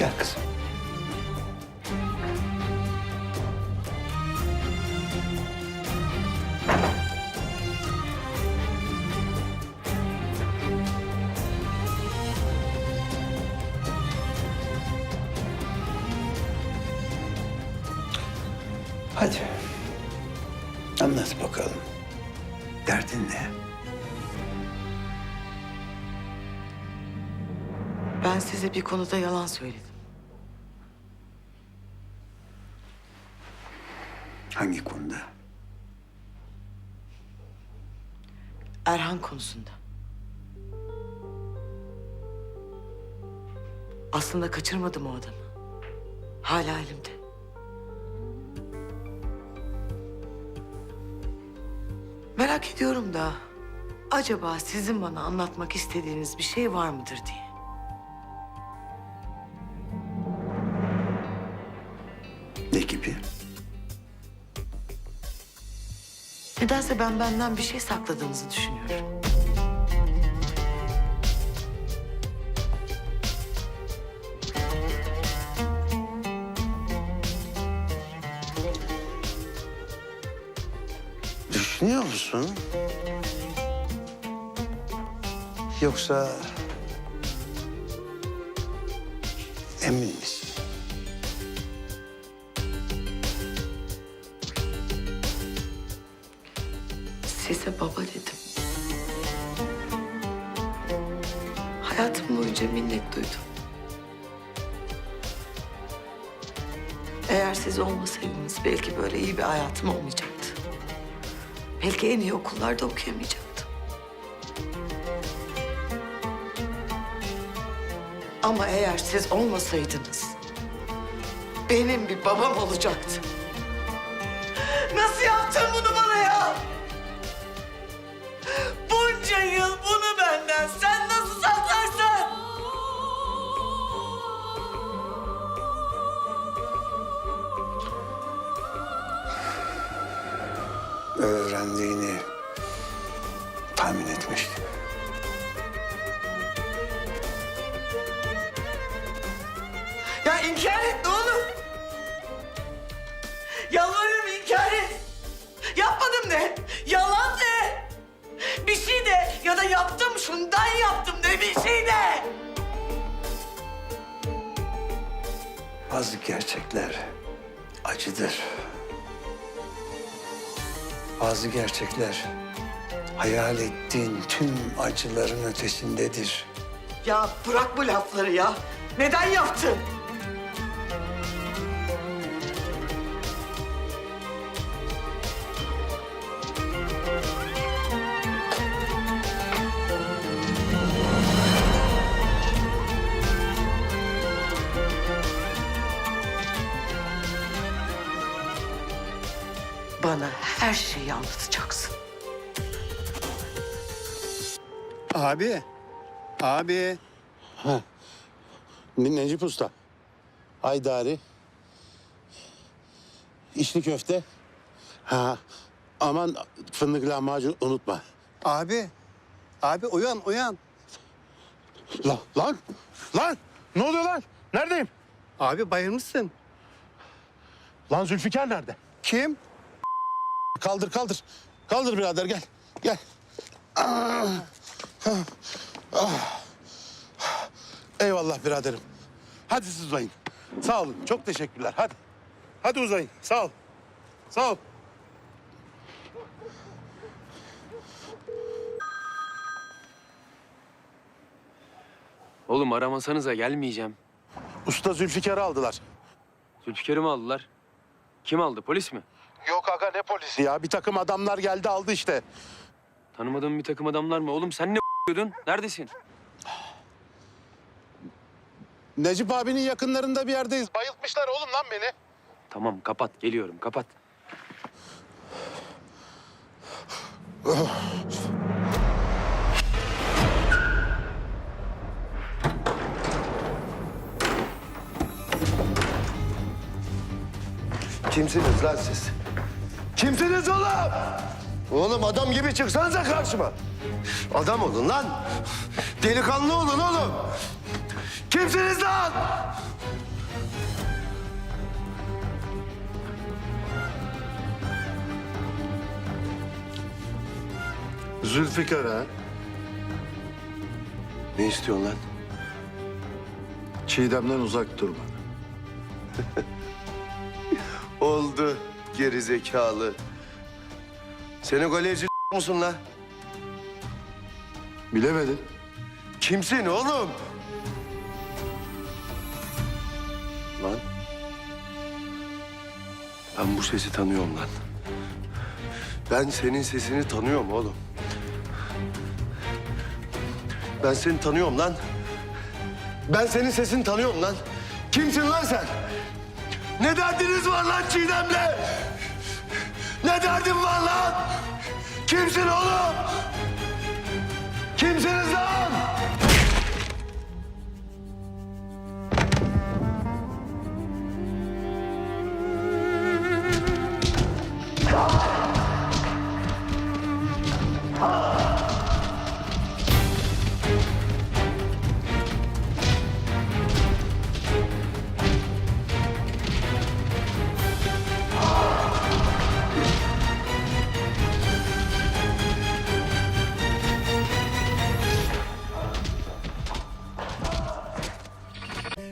Gel kızım. Hadi. Anlat bakalım. Derdin ne? Ben size bir konuda yalan söyledim. Hangi konuda? Erhan konusunda. Aslında kaçırmadım o adamı. Hala elimde. Merak ediyorum da acaba sizin bana anlatmak istediğiniz bir şey var mıdır diye. Ne gibi? Nedense ben benden bir şey sakladığınızı düşünüyorum. Düşünüyor musun? Yoksa emin misin? Size baba dedim. Hayatım boyunca minnet duydum. Eğer siz olmasaydınız belki böyle iyi bir hayatım olmayacaktı. Belki en iyi okullarda okuyamayacaktım. Ama eğer siz olmasaydınız benim bir babam olacaktı. Nasıl yaptın bunu Öğrendiğini tahmin etmiştim. Ya inkar et ne olur. Yalvarırım inkar et. Yapmadım de. Yalan de. Bir şey de ya da yaptım şundan yaptım de bir şey de. Bazı gerçekler acıdır. Bazı gerçekler hayal ettiğin tüm acıların ötesindedir. Ya bırak bu lafları ya. Neden yaptın? Her şeyi anlatacaksın. Abi. Abi. Ne- Necip Usta. Haydari. İçli köfte. Ha. Aman fındık lahmacun unutma. Abi. Abi uyan uyan. Lan, lan, lan. Ne oluyor lan? Neredeyim? Abi bayılmışsın. Lan Zülfikar nerede? Kim? Kaldır, kaldır. Kaldır birader gel. Gel. Ah. Ah. Eyvallah biraderim. Hadi siz uzayın. Sağ olun. Çok teşekkürler. Hadi. Hadi uzayın. Sağ ol. Sağ ol. Oğlum aramasanıza gelmeyeceğim. Usta Zülfikar'ı aldılar. Zülfikar'ı mı aldılar? Kim aldı? Polis mi? Yok aga ne polisi ya? Bir takım adamlar geldi aldı işte. Tanımadığım bir takım adamlar mı? Oğlum sen ne diyordun? Neredesin? Necip abinin yakınlarında bir yerdeyiz. Bayıltmışlar oğlum lan beni. Tamam kapat geliyorum kapat. Kimsiniz lan siz? Kimsiniz oğlum? Oğlum adam gibi çıksanıza karşıma. Adam olun lan. Delikanlı olun oğlum. Kimsiniz lan? Zülfikar ha? Ne istiyorsun lan? Çiğdem'den uzak durma. Oldu geri zekalı. Senin galerci musun lan? Bilemedin. Kimsin oğlum? Lan. Ben bu sesi tanıyorum lan. Ben senin sesini tanıyorum oğlum. Ben seni tanıyorum lan. Ben senin sesini tanıyorum lan. Kimsin lan sen? Ne derdiniz var lan Çiğdem'le? Ne derdin var lan? Kimsin oğlum? Kimsiniz lan?